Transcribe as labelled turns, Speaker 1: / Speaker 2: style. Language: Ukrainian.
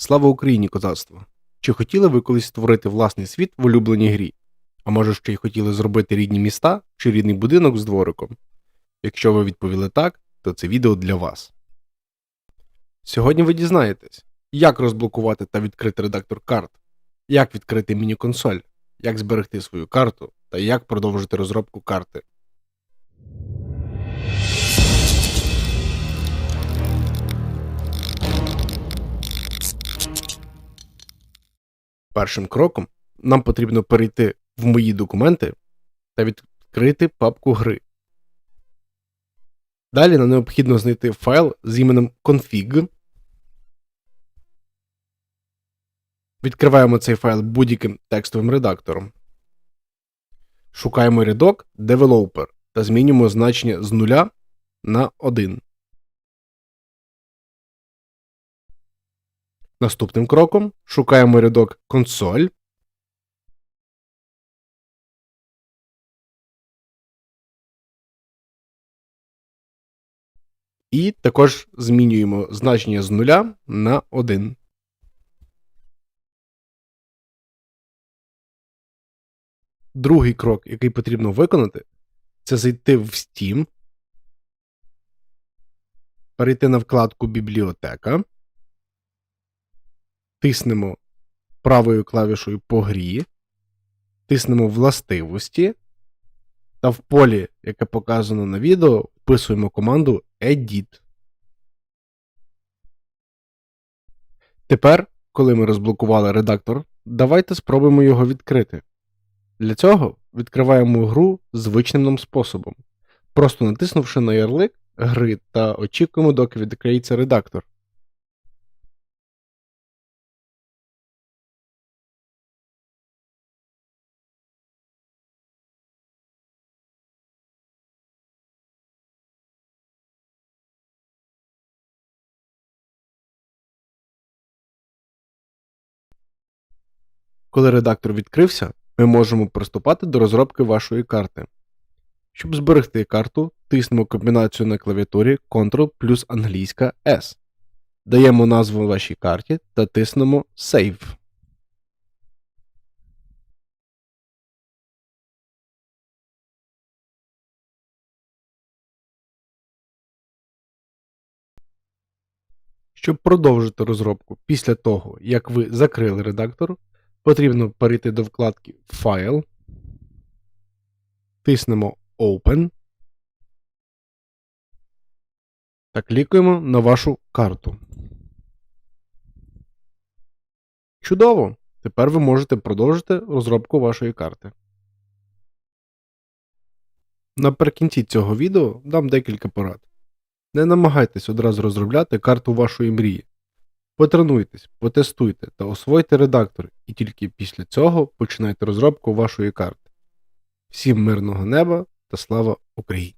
Speaker 1: Слава Україні, козацтво! Чи хотіли ви колись створити власний світ в улюбленій грі? А може ще й хотіли зробити рідні міста чи рідний будинок з двориком? Якщо ви відповіли так, то це відео для вас. Сьогодні ви дізнаєтесь, як розблокувати та відкрити редактор карт, як відкрити міні-консоль, як зберегти свою карту та як продовжити розробку карти. Першим кроком нам потрібно перейти в мої документи та відкрити папку гри. Далі нам необхідно знайти файл з іменем config. Відкриваємо цей файл будь-яким текстовим редактором. Шукаємо рядок Developer та змінюємо значення з 0 на 1. Наступним кроком шукаємо рядок консоль. І також змінюємо значення з 0 на 1. Другий крок, який потрібно виконати, це зайти в Steam, перейти на вкладку Бібліотека тиснемо правою клавішою по грі, тиснемо властивості, та в полі, яке показано на відео, вписуємо команду Edit. Тепер, коли ми розблокували редактор, давайте спробуємо його відкрити. Для цього відкриваємо гру звичним нам способом, просто натиснувши на ярлик гри та очікуємо, доки відкриється редактор. Коли редактор відкрився, ми можемо приступати до розробки вашої карти. Щоб зберегти карту, тиснемо комбінацію на клавіатурі Ctrl плюс англійська S. Даємо назву вашій карті та тиснемо Save. Щоб продовжити розробку після того, як ви закрили редактор, потрібно перейти до вкладки Файл, тиснемо Open та клікаємо на вашу карту. Чудово! Тепер ви можете продовжити розробку вашої карти. Наприкінці цього відео дам декілька порад. Не намагайтесь одразу розробляти карту вашої мрії. Потренуйтесь, потестуйте та освойте редактор, і тільки після цього починайте розробку вашої карти. Всім мирного неба та слава Україні!